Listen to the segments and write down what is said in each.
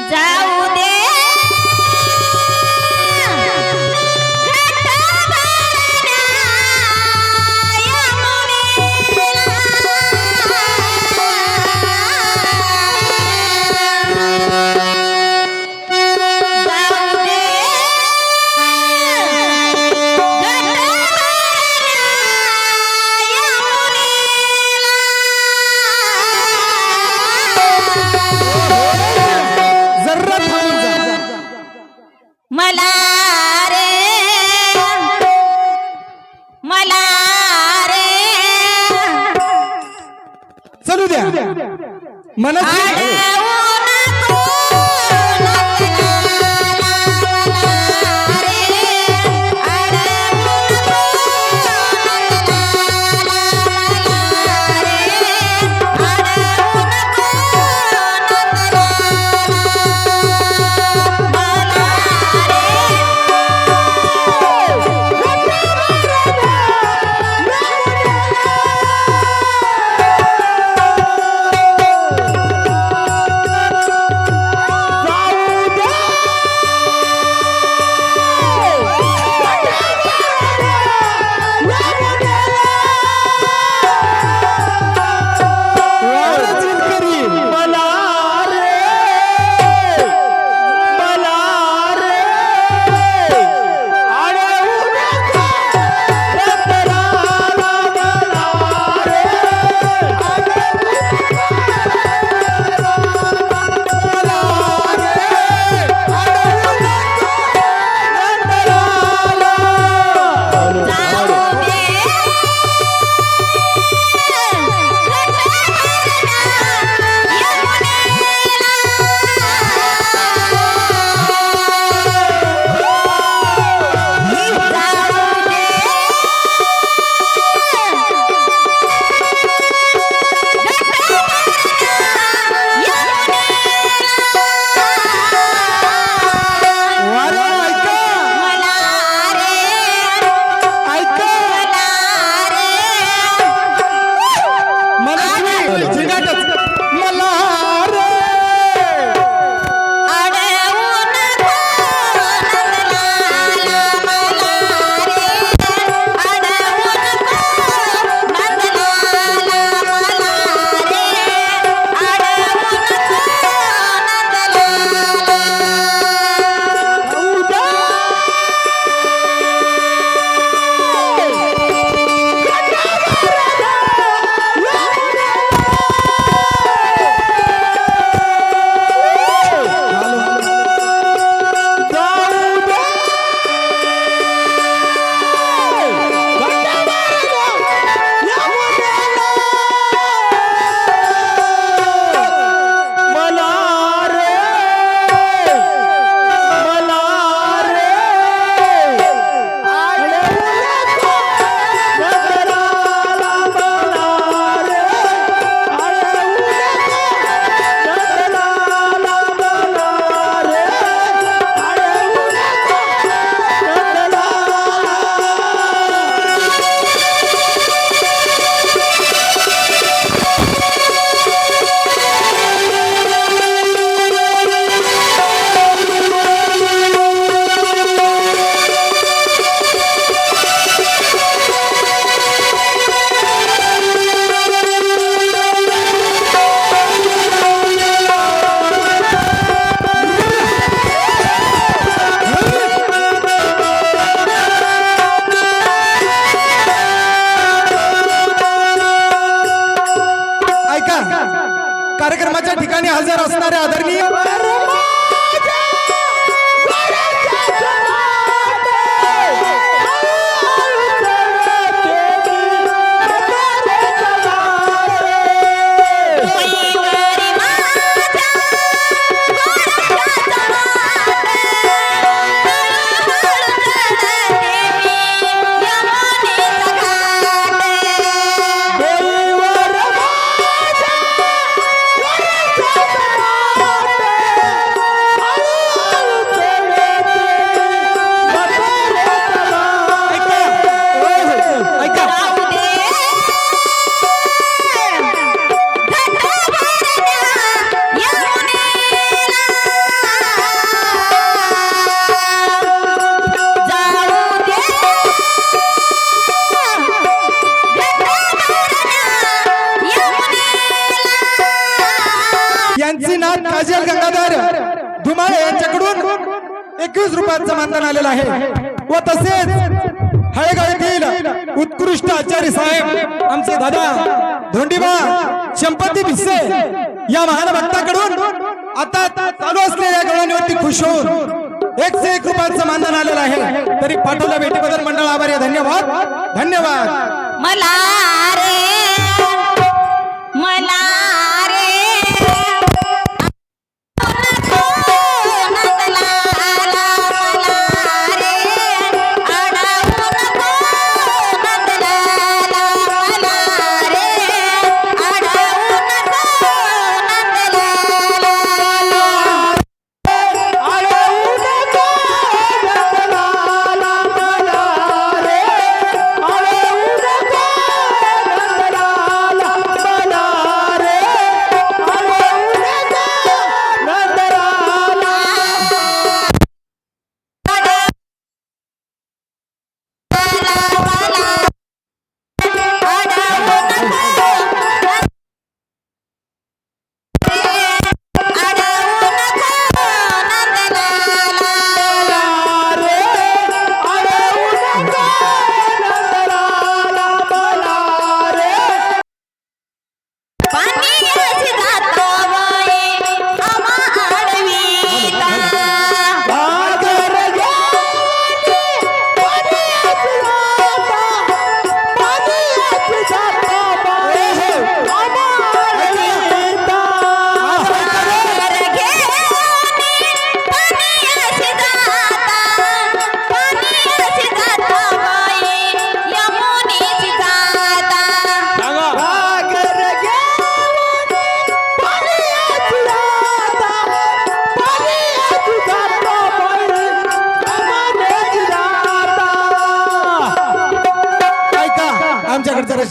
जाऊ Manatí. Ah, आहे. व तसेच हळेगाव येथील उत्कृष्ट आचार्य साहेब आमचे दादा धोंडीबा शंपती भिसे या महान भक्ताकडून आता चालू असलेल्या गवळणीवरती खुश होऊन एकशे एक रुपयांचं मानधन आलेलं आहे. तरी पाठवल्या भेटीबद्दल मंडळ आभारी आहे. धन्यवाद. धन्यवाद. मला रे मला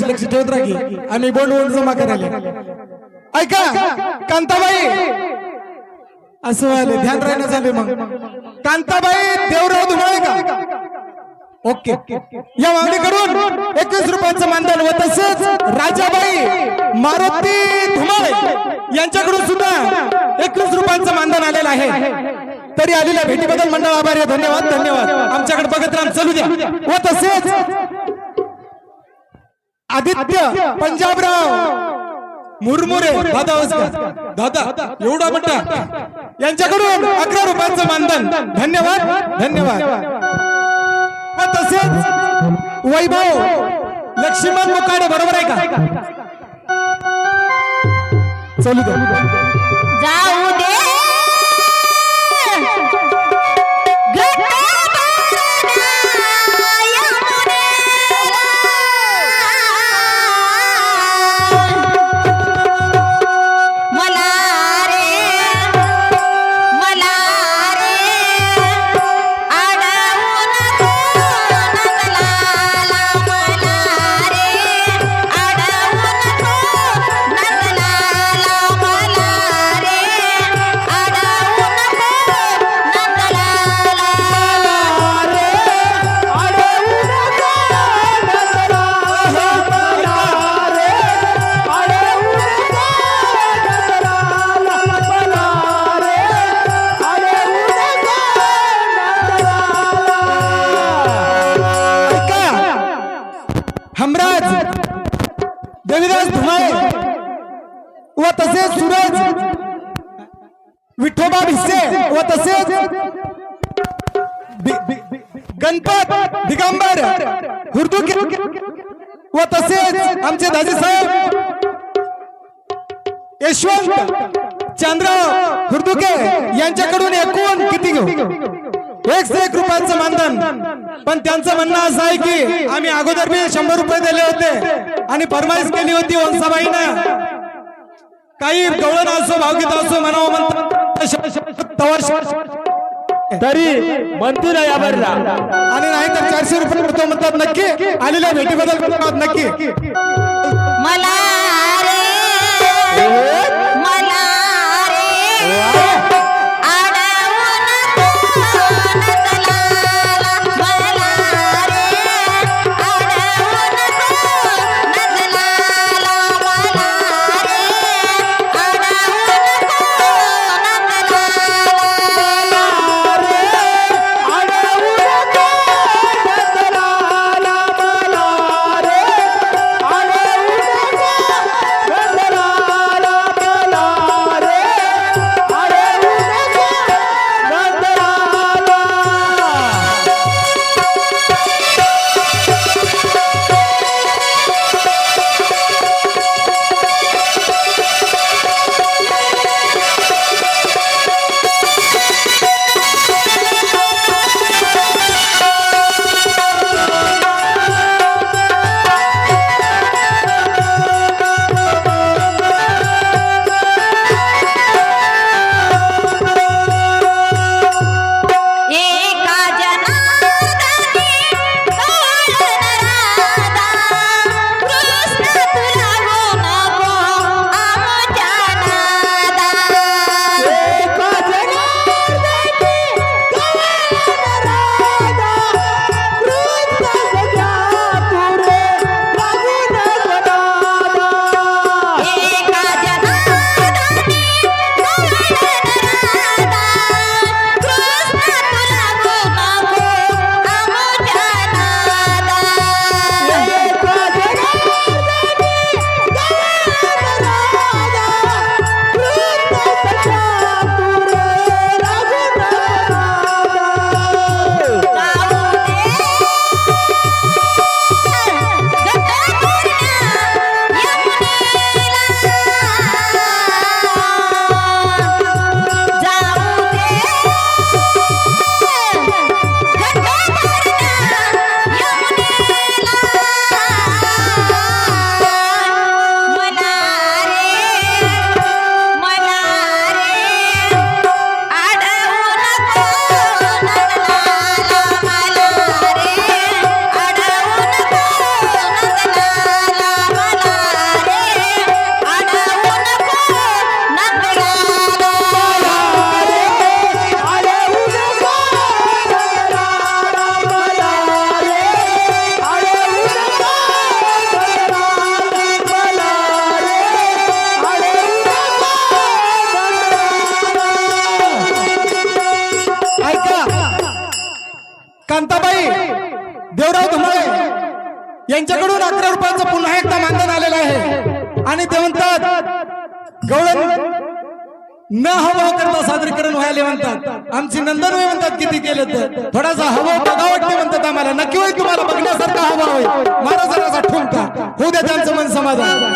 आमच्याकडचं लक्ष ठेवत राही आम्ही बोंड बोंड जमा करायला. ऐका कांताबाई. असं व्हायला ध्यान राहणं झाले मग. कांताबाई देवराव धुमाळे का? ओके. या मागणी करून एकवीस रुपयाचं मानधन व तसंच राजाबाई मारुती धुमाळे यांच्याकडून सुद्धा एकवीस रुपयांचं मानधन आलेलं आहे. तरी आलेल्या भेटीबद्दल मंडळ आभारी आहे. धन्यवाद धन्यवाद. आमच्याकडे बघत राम चालू द्या. व तसेच आदित्य पंजाबराव. मुरमुरे दादा नमस्कार दादा एवढा म्हणता यांच्याकडून अकरा रुपयांचं मानधन. धन्यवाद धन्यवाद तसेच वैभव लक्ष्मण मुकाडे बरोबर आहे का? चालू जाऊ दे. विठोबा भिसे व तसेच गणपत दिगंबर हुर्दुके व तसेच आमचे दाजी साहेब यशवंत चंद्रराव हुर्दुके यांच्याकडून एकूण किती घेऊ? एक से एक रुपयांचं मानधन. पण त्यांचं म्हणणं असं आहे की आम्ही अगोदर बी शंभर रुपये दिले होते आणि फरमाईश केली होती वंसाबाईनं काही गवळण असो भावगीत असो म्हणावं म्हणतात तवर तरी म्हणतील यावरला आणि नाही तर चारशे रुपये करतो म्हणतात नक्की. आलेल्या भेटीबद्दल धन्यवाद नक्की. मला रे. मला आणि ते म्हणतात गवळण न हवा करता सादरीकरण व्हायला म्हणतात. आमची नंदन म्हणतात किती केलं तर. थोडासा हवा बघा वाटते म्हणतात आम्हाला. नक्की होईल तुम्हाला बघण्यासारखा हवा होईल मारा जरासा ठुमका. होऊ द्या त्यांचं मन समाधान.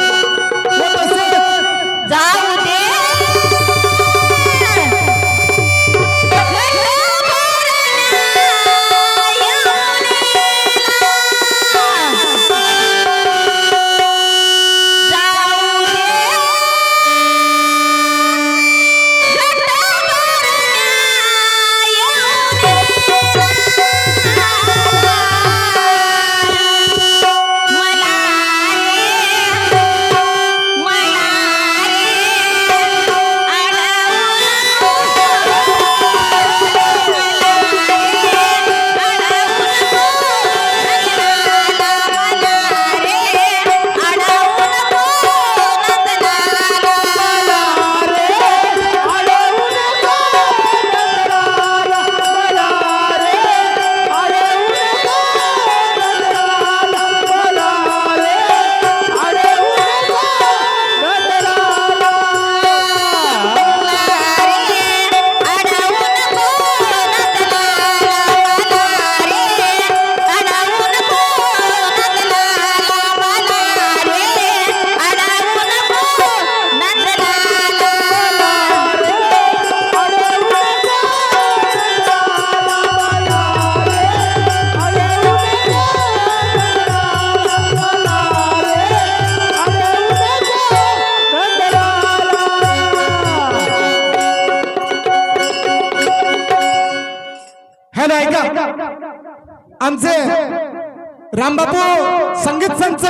रामबापू संगीत संच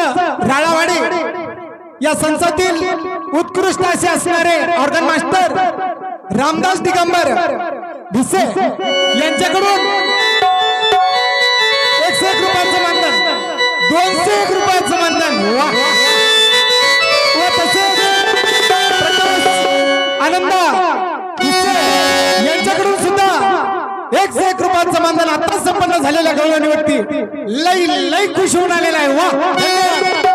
राळावाडी. या संचातील उत्कृष्ट असे असणारे ऑर्गन मास्टर रामदास दिगंबर भिसे. यांच्याकडून एक रुपयाचं आता संपन्न झालेल्या गौरवाने व्यक्ती लई लई खुश होऊन आलेला आहे. वा.